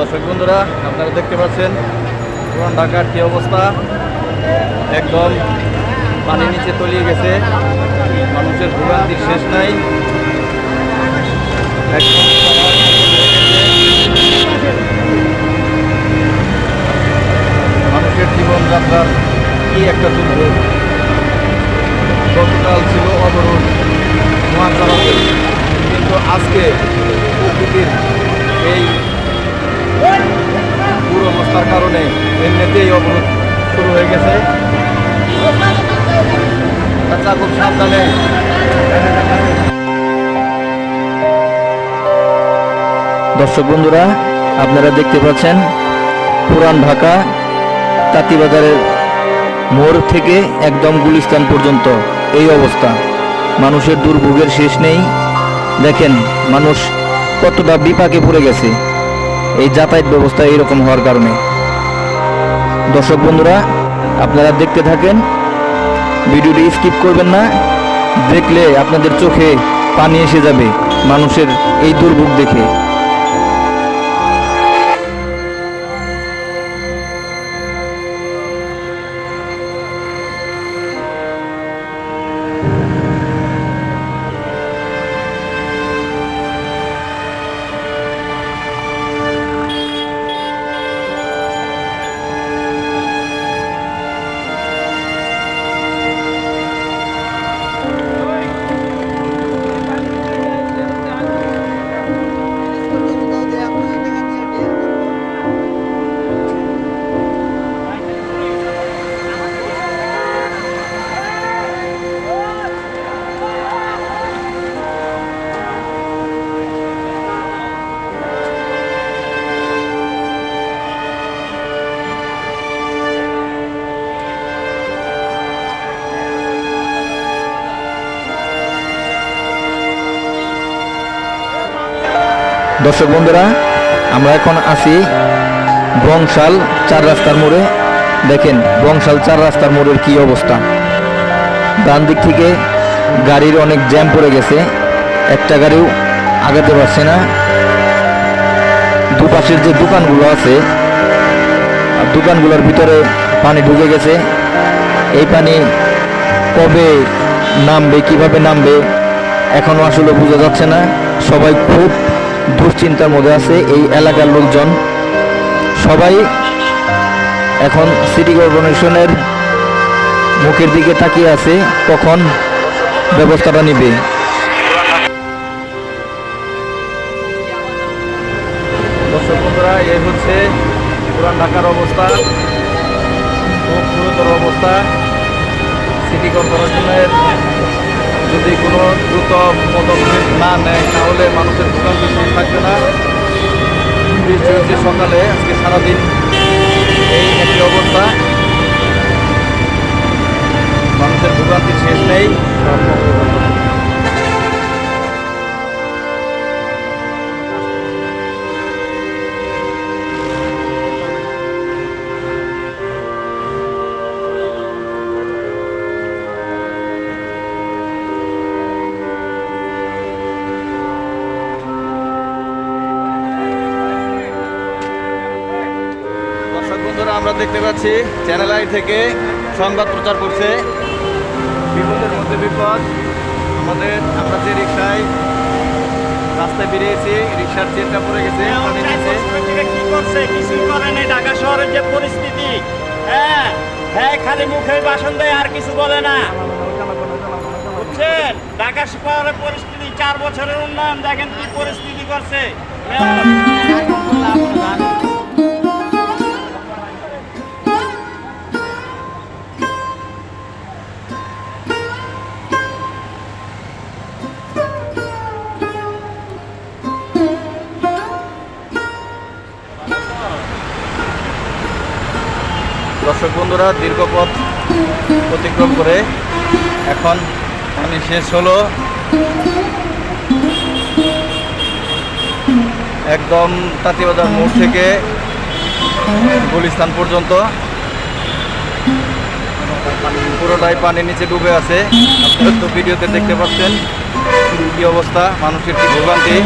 দর্শক বন্ধুরা, আপনারা দেখতে পাচ্ছেন পুরান ঢাকার কী অবস্থা? একদম পানি নিচে তলিয়ে গেছে। মানুষের ভোগান্তির শেষ নাই। একদম মানুষের জীবনযাত্রার কি একটা দুর্ভোগ গতকাল ছিল অবরোধ কিন্তু আজকে প্রকৃতির এই পুরো অবস্থার কারণে এমনিতেই অবরোধ শুরু হয়ে গেছে। আচ্ছা খুব সাবধানে। দর্শক বন্ধুরা, আপনারা দেখতে পাচ্ছেন, পুরান ঢাকা, তাঁতিবাজারের মোড় থেকে একদম গুলিস্তান পর্যন্ত এই অবস্থা। মানুষের দুর্ভোগের শেষ নেই। দেখেন, মানুষ কতটা বিপাকে পড়ে গেছে। এই যাতায়াত ব্যবস্থা এইরকম হওয়ার কারণে। দর্শক বন্ধুরা, আপনারা দেখতে থাকেন, ভিডিওটি স্কিপ করবেন না, দেখলে আপনাদের চোখে পানি এসে যাবে, মানুষের এই দুর্ভোগ দেখে। দর্শক বন্ধুরা, আমরা এখন আছি বংশাল চার রাস্তার মোড়ে। দেখেন, বংশাল চার রাস্তার মোড়ের কি অবস্থা। ডান দিক থেকে গাড়ির অনেক জ্যাম পড়ে গেছে। একটা গাড়িও আগাতে পারছে না। দুপাশের যে দোকানগুলো আছে দোকানগুলোর ভিতরে পানি ঢুকে গেছে। এই পানি কবে নামবে, কীভাবে নামবে এখনও আসলে বোঝা যাচ্ছে না। সবাই খুব দুশ্চিন্তার মধ্যে আছে এই এলাকার লোকজন। সবাই এখন সিটি কর্পোরেশনের মুখের দিকে তাকিয়ে আছে, কখন ব্যবস্থাটা নিবে? দর্শক বন্ধুরা, এই হচ্ছে পুরান ঢাকার অবস্থা, খুব গুরুতর অবস্থা। সিটি কর্পোরেশনের যদি কোনো দ্রুত পদক্ষেপ না নেয়, তাহলে মানুষের ভোগান্তি শেষ থাকবে না। সকালে, আজকে সারাদিন এই একটি অবস্থা। মানুষের ভোগান্তি শেষ নেই। দেখতে পাচ্ছি চ্যানেল আই থেকে সংবাদ প্রচার করছে। বিপদের মধ্যে বিপদ আমাদের আমরা যে রিক্সায় রাস্তায় বেরিয়েছি রিক্সার চেনটা পড়ে গেছে কি করছে? কিছুই করে ঢাকা শহরের যে পরিস্থিতি। হ্যাঁ হ্যাঁ খালি মুখে ভাষণ দেয় আর কিছু বলে না। বুঝছেন? ঢাকা শহরের পরিস্থিতি চার বছরের উন্নয়ন দেখেন কি পরিস্থিতি করছে। দর্শক বন্ধুরা দীর্ঘ পথ অতিক্রম করে এখন পানি শেষ হলো। একদম তাঁতিবাজার মোড় থেকে গুলিস্তান পর্যন্ত। পুরোটাই পানির নিচে ডুবে আছে। আপনারা তো ভিডিওতে দেখতে পাচ্ছেন কি অবস্থা, মানুষের কি ভোগান্তি।